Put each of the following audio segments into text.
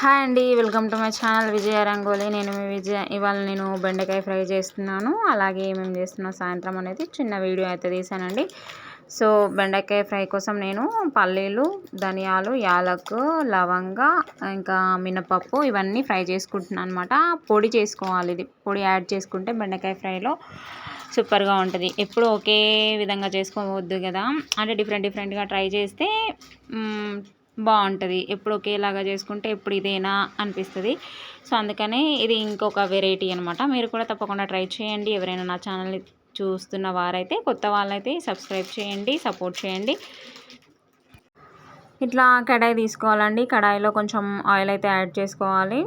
Hi అండి welcome to my channel Vijaya Rangoli. నేను మీ విజయ ఇవాళ నేను బెండకాయ ఫ్రై చేస్తున్నాను. అలాగే మేము చేస్తున్నా సాయంత్రం అనేది చిన్న వీడియో అయితే తీసానండి. సో బెండకాయ ఫ్రై కోసం నేను పల్లీలు ధనియాలు యాలకు లవంగ ఇంకా మినపప్పు ఇవన్నీ ఫ్రై చేసుకుంటున్నాను అనమాట పొడి చేసుకోవాలి ఇది. పొడి యాడ్ చేసుకుంటే బెండకాయ ఫ్రైలో సూపర్గా ఉంటుంది. ఎప్పుడు ఒకే విధంగా చేసుకోవద్దు కదా. అంటే డిఫరెంట్ డిఫరెంట్గా ట్రై చేస్తే బాగుంటుంది. ఎప్పుడు ఒకేలాగా చేసుకుంటే ఎప్పుడు ఇదేనా అనిపిస్తుంది. సో అందుకని ఇది ఇంకొక వెరైటీ అనమాట మీరు కూడా తప్పకుండా ట్రై చేయండి. ఎవరైనా నా ఛానల్ని చూస్తున్న వారైతే కొత్త వాళ్ళైతే సబ్స్క్రైబ్ చేయండి సపోర్ట్ చేయండి. ఇట్లా కడాయి తీసుకోవాలండి. కడాయిలో కొంచెం ఆయిల్ అయితే యాడ్ చేసుకోవాలి.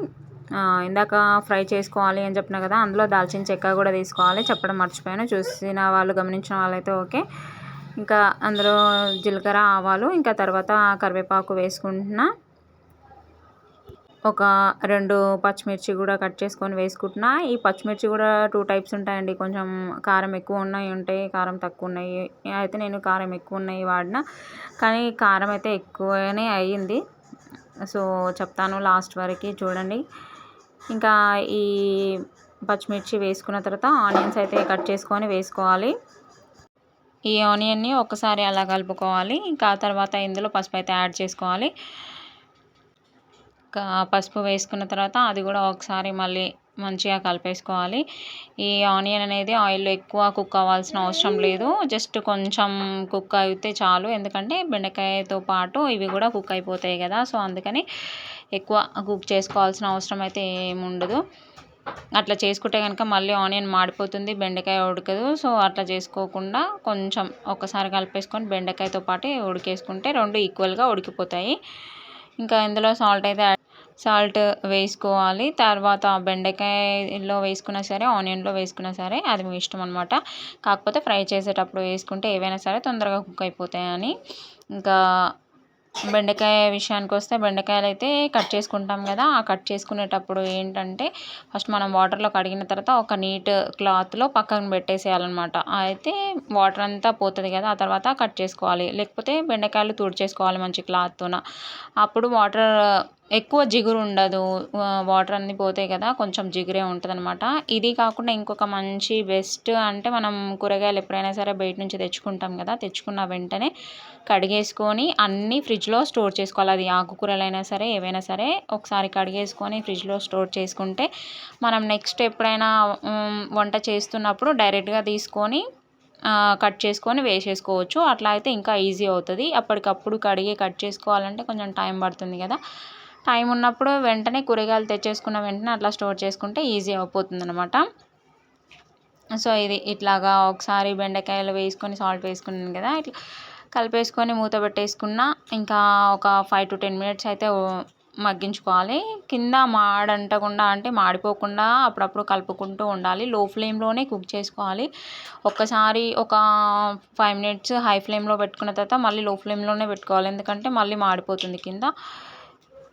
ఇందాక ఫ్రై చేసుకోవాలి అని చెప్పిన కదా అందులో దాల్చిన చెక్క కూడా తీసుకోవాలి. చెప్పడం మర్చిపోయాను. చూసిన వాళ్ళు గమనించిన వాళ్ళైతే ఓకే. ఇంకా అందులో జీలకర్ర ఆవాలు ఇంకా తర్వాత కరివేపాకు వేసుకుంటున్నా. ఒక రెండు పచ్చిమిర్చి కూడా కట్ చేసుకొని వేసుకుంటున్నా. ఈ పచ్చిమిర్చి కూడా టూ టైప్స్ ఉంటాయండి. కొంచెం కారం ఎక్కువ ఉన్నాయి ఉంటాయి. కారం తక్కువ ఉన్నాయి. అయితే నేను కారం ఎక్కువ ఉన్నాయి వాడిన. కానీ కారం అయితే ఎక్కువనే అయ్యింది. సో చెప్తాను లాస్ట్ వరకు చూడండి. ఇంకా ఈ పచ్చిమిర్చి వేసుకున్న తర్వాత ఆనియన్స్ అయితే కట్ చేసుకొని వేసుకోవాలి. ఈ ఆనియన్ని ఒకసారి అలా కలుపుకోవాలి. ఇంకా తర్వాత ఇందులో పసుపు అయితే యాడ్ చేసుకోవాలి. పసుపు వేసుకున్న తర్వాత అది కూడా ఒకసారి మళ్ళీ మంచిగా కలిపేసుకోవాలి. ఈ ఆనియన్ అనేది ఆయిల్లో ఎక్కువ కుక్ అవ్వాల్సిన అవసరం లేదు. జస్ట్ కొంచెం కుక్ అయితే చాలు. ఎందుకంటే బెండకాయతో పాటు ఇవి కూడా కుక్ అయిపోతాయి కదా. సో అందుకని ఎక్కువ కుక్ చేసుకోవాల్సిన అవసరం అయితే ఏముండదు. అట్లా చేసుకుంటే కనుక మళ్ళీ ఆనియన్ మాడిపోతుంది బెండకాయ ఉడకదు. సో అట్లా చేసుకోకుండా కొంచెం ఒకసారి కలిపేసుకొని బెండకాయతో పాటు ఉడికేసుకుంటే రెండు ఈక్వల్గా ఉడికిపోతాయి. ఇంకా ఇందులో సాల్ట్ అయితే సాల్ట్ వేసుకోవాలి. తర్వాత బెండకాయలో వేసుకున్నా సరే ఆనియన్లో వేసుకున్నా సరే అది మీ ఇష్టం అనమాట కాకపోతే ఫ్రై చేసేటప్పుడు వేసుకుంటే ఏవైనా సరే తొందరగా కుక్ అయిపోతాయని. ఇంకా బెండకాయ విషయానికి వస్తే బెండకాయలు అయితే కట్ చేసుకుంటాం కదా ఆ కట్ చేసుకునేటప్పుడు ఏంటంటే ఫస్ట్ మనం వాటర్లో కడిగిన తర్వాత ఒక నీట్ క్లాత్లో పక్కన పెట్టేసేయాలన్నమాట. అయితే వాటర్ అంతా పోతుంది కదా ఆ తర్వాత కట్ చేసుకోవాలి. లేకపోతే బెండకాయలు తుడిచేసుకోవాలి మంచి క్లాత్తోన. అప్పుడు వాటర్ ఎక్కువ జిగురు ఉండదు వాటర్ అన్నీ పోతాయి కదా కొంచెం జిగురే ఉంటుంది అనమాట ఇది కాకుండా ఇంకొక మంచి బెస్ట్ అంటే మనం కూరగాయలు ఎప్పుడైనా సరే బయట నుంచి తెచ్చుకుంటాం కదా తెచ్చుకున్న వెంటనే కడిగేసుకొని అన్నీ ఫ్రిడ్జ్లో స్టోర్ చేసుకోవాలి. అది ఆకుకూరలైనా సరే ఏవైనా సరే ఒకసారి కడిగేసుకొని ఫ్రిడ్జ్లో స్టోర్ చేసుకుంటే మనం నెక్స్ట్ ఎప్పుడైనా వంట చేస్తున్నప్పుడు డైరెక్ట్గా తీసుకొని కట్ చేసుకొని వేసేసుకోవచ్చు. అట్లా అయితే ఇంకా ఈజీ అవుతుంది. అప్పటికప్పుడు కడిగి కట్ చేసుకోవాలంటే కొంచెం టైం పడుతుంది కదా. టైం ఉన్నప్పుడు వెంటనే కూరగాయలు తెచ్చేసుకున్న వెంటనే అట్లా స్టోర్ చేసుకుంటే ఈజీ అయిపోతుంది అనమాట సో ఇది ఇట్లాగా ఒకసారి బెండకాయలు వేసుకొని సాల్ట్ వేసుకున్నాను కదా ఇట్లా కలిపేసుకొని మూత పెట్టేసుకున్న ఇంకా ఒక ఫైవ్ టు టెన్ మినిట్స్ అయితే మగ్గించుకోవాలి. కింద మాడంటకుండా అంటే మాడిపోకుండా అప్పుడప్పుడు కలుపుకుంటూ ఉండాలి. లో ఫ్లేమ్లోనే కుక్ చేసుకోవాలి. ఒక్కసారి ఒక ఫైవ్ మినిట్స్ హై ఫ్లేమ్లో పెట్టుకున్న తర్వాత మళ్ళీ లో ఫ్లేమ్లోనే పెట్టుకోవాలి. ఎందుకంటే మళ్ళీ మాడిపోతుంది కింద.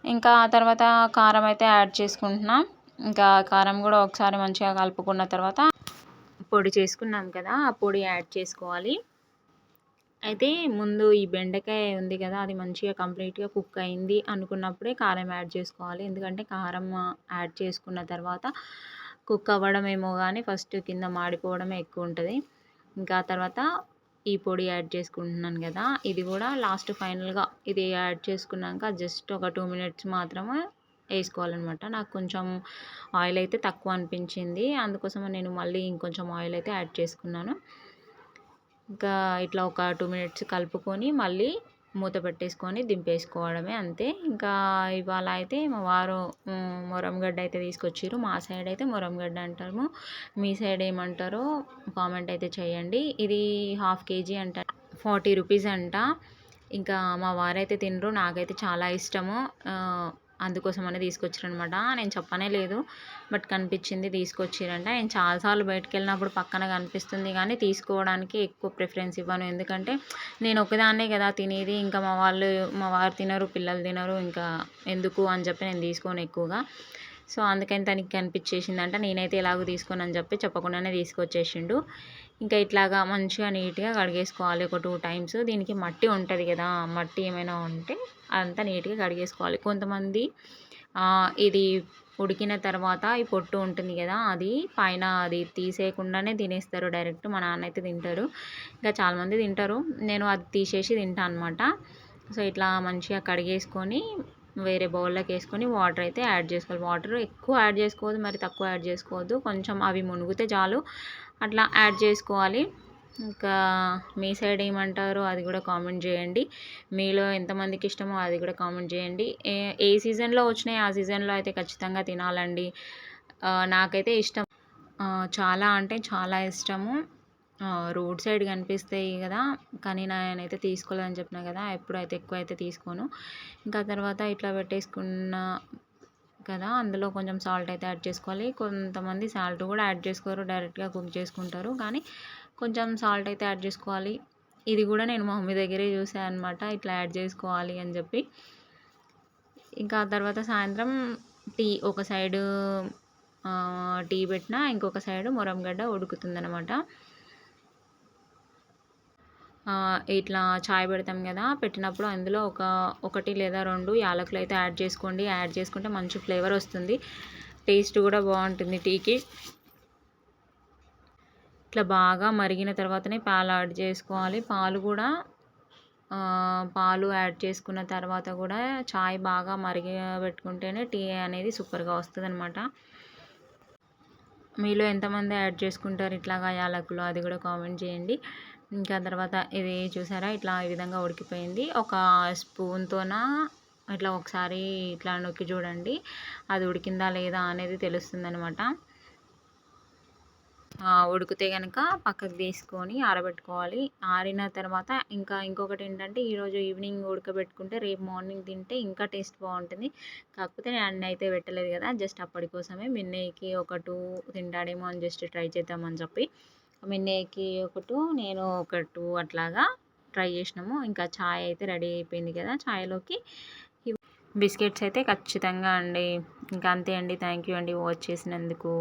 ఇంకా తర్వాత కారం అయితే యాడ్ చేసుకుంటున్నాం. ఇంకా కారం కూడా ఒకసారి మంచిగా కలుపుకున్న తర్వాత పొడి చేసుకున్నాం కదా ఆ పొడి యాడ్ చేసుకోవాలి. అయితే ముందు ఈ బెండకాయ ఉంది కదా అది మంచిగా కంప్లీట్గా కుక్ అయింది అనుకున్నప్పుడే కారం యాడ్ చేసుకోవాలి. ఎందుకంటే కారం యాడ్ చేసుకున్న తర్వాత కుక్ అవ్వడం ఏమో కానీ ఫస్ట్ కింద మాడిపోవడమే ఎక్కువ ఉంటుంది. ఇంకా తర్వాత ఈ పొడి యాడ్ చేసుకుంటున్నాను కదా ఇది కూడా లాస్ట్ ఫైనల్గా ఇది యాడ్ చేసుకున్నాక జస్ట్ ఒక టూ మినిట్స్ మాత్రమే వేసుకోవాలన్నమాట. నాకు కొంచెం ఆయిల్ అయితే తక్కువ అనిపించింది అందుకోసం నేను మళ్ళీ ఇంకొంచెం ఆయిల్ అయితే యాడ్ చేసుకున్నాను. ఇంకా ఇట్లా ఒక టూ మినిట్స్ కలుపుకొని మళ్ళీ మూత పెట్టేసుకొని దింపేసుకోవడమే అంతే. ఇంకా ఇవాళ అయితే మా వారు మొరంగడ్డ అయితే తీసుకొచ్చారు మా సైడ్ అయితే మొరంగడ్డ అంటాము. మీ సైడ్ ఏమంటారో కామెంట్ అయితే చేయండి. ఇది హాఫ్ కేజీ అంట ఫార్టీ రూపీస్ అంట. ఇంకా మా వారైతే తినరు. నాకైతే చాలా ఇష్టము. అందుకోసం అని తీసుకొచ్చారనమాట నేను చెప్పనే లేదు. బట్ కనిపించింది తీసుకొచ్చారంట. నేను చాలాసార్లు బయటకు వెళ్ళినప్పుడు పక్కన కనిపిస్తుంది కానీ తీసుకోవడానికి ఎక్కువ ప్రిఫరెన్స్ ఇవ్వను. ఎందుకంటే నేను ఒకదాన్నే కదా తినేది. ఇంకా మా వాళ్ళు మా వారు తినరు పిల్లలు తినరు. ఇంకా ఎందుకు అని చెప్పి నేను తీసుకోను ఎక్కువగా. సో అందుకని తనకి కనిపించేసిందంట నేనైతే ఎలాగో తీసుకోను అని చెప్పి చెప్పకుండానే తీసుకొచ్చేసిండు. ఇంకా ఇట్లాగా మంచిగా నీట్గా కడిగేసుకోవాలి ఒక టూ టైమ్స్. దీనికి మట్టి ఉంటుంది కదా మట్టి ఏమైనా ఉంటే అదంతా నీట్గా కడిగేసుకోవాలి. కొంతమంది ఇది ఉడికిన తర్వాత ఈ పొట్టు ఉంటుంది కదా అది పైన అది తీసేయకుండానే తినేస్తారు. డైరెక్ట్ మా నాన్న అయితే తింటారు. ఇంకా చాలామంది తింటారు. నేను అది తీసేసి తింటాను అనమాట సో ఇట్లా మంచిగా కడిగేసుకొని వేరే బౌల్లోకి వేసుకొని వాటర్ అయితే యాడ్ చేసుకోవాలి. వాటర్ ఎక్కువ యాడ్ చేసుకోవద్దు మరి తక్కువ యాడ్ చేసుకోవద్దు. కొంచెం అవి మునిగితే చాలు. అట్లా యాడ్ చేసుకోవాలి. ఇంకా మీ సైడ్ ఏమంటారో అది కూడా కామెంట్ చేయండి. మీలో ఎంతమందికి ఇష్టమో అది కూడా కామెంట్ చేయండి. ఏ ఏ సీజన్లో వచ్చినాయి ఆ సీజన్లో అయితే ఖచ్చితంగా తినాలండి. నాకైతే ఇష్టం. చాలా అంటే చాలా ఇష్టము. రోడ్ సైడ్ కనిపిస్తాయి కదా కానీ నేనైతే తీసుకోలేదని చెప్పిన కదా ఎప్పుడైతే ఎక్కువ అయితే తీసుకోను. ఇంకా తర్వాత ఇట్లా పెట్టేసుకున్న కదా అందులో కొంచెం సాల్ట్ అయితే యాడ్ చేసుకోవాలి. కొంతమంది సాల్ట్ కూడా యాడ్ చేసుకోరు డైరెక్ట్గా కుక్ చేసుకుంటారు. కానీ కొంచెం సాల్ట్ అయితే యాడ్ చేసుకోవాలి. ఇది కూడా నేను మా మమ్మీ దగ్గరే చూసాను అనమాట ఇట్లా యాడ్ చేసుకోవాలి అని చెప్పి. ఇంకా తర్వాత సాయంత్రం టీ ఒక సైడు టీ పెట్టిన ఇంకొక సైడు మురంగడ్డ ఉడుకుతుందనమాట ఇట్లా చాయ్ పెడతాం కదా పెట్టినప్పుడు అందులో ఒక ఒకటి లేదా రెండు యాలకులు అయితే యాడ్ చేసుకోండి. యాడ్ చేసుకుంటే మంచి ఫ్లేవర్ వస్తుంది. టేస్ట్ కూడా బాగుంటుంది టీకి. ఇట్లా బాగా మరిగిన తర్వాతనే పాలు యాడ్ చేసుకోవాలి. పాలు కూడా పాలు యాడ్ చేసుకున్న తర్వాత కూడా చాయ్ బాగా మరిగి పెట్టుకుంటేనే టీ అనేది సూపర్గా వస్తుంది అనమాట మీలో ఎంతమంది యాడ్ చేసుకుంటారు ఇట్లాగా యాలకులు? అది కూడా కామెంట్ చేయండి. ఇంకా తర్వాత ఇది చూసారా? ఇట్లా ఈ విధంగా ఉడికిపోయింది. ఒక స్పూన్తోన? ఇట్లా ఒకసారి ఇట్లా నొక్కి చూడండి. అది ఉడికిందా లేదా అనేది తెలుస్తుందనమాట ఉడికితే కనుక పక్కకు తీసుకొని ఆరబెట్టుకోవాలి. ఆరిన తర్వాత ఇంకా ఇంకొకటి ఏంటంటే ఈరోజు ఈవినింగ్ ఉడకబెట్టుకుంటే రేపు మార్నింగ్ తింటే ఇంకా టేస్ట్ బాగుంటుంది. కాకపోతే నేను అన్నీ అయితే పెట్టలేదు కదా జస్ట్ అప్పటి కోసమే. మిన్నయ్యకి ఒక టూ తింటాడేమో అని జస్ట్ ట్రై చేద్దామని చెప్పి. మిన్నయ్యకి ఒక టూ నేను ఒక టూ అట్లాగా ట్రై చేసినాము. ఇంకా ఛాయ్ అయితే రెడీ అయిపోయింది కదా ఛాయ్లోకి బిస్కెట్స్ అయితే ఖచ్చితంగా అండి. ఇంకా అంతే అండి. థ్యాంక్ యూ అండి వాచ్ చేసినందుకు.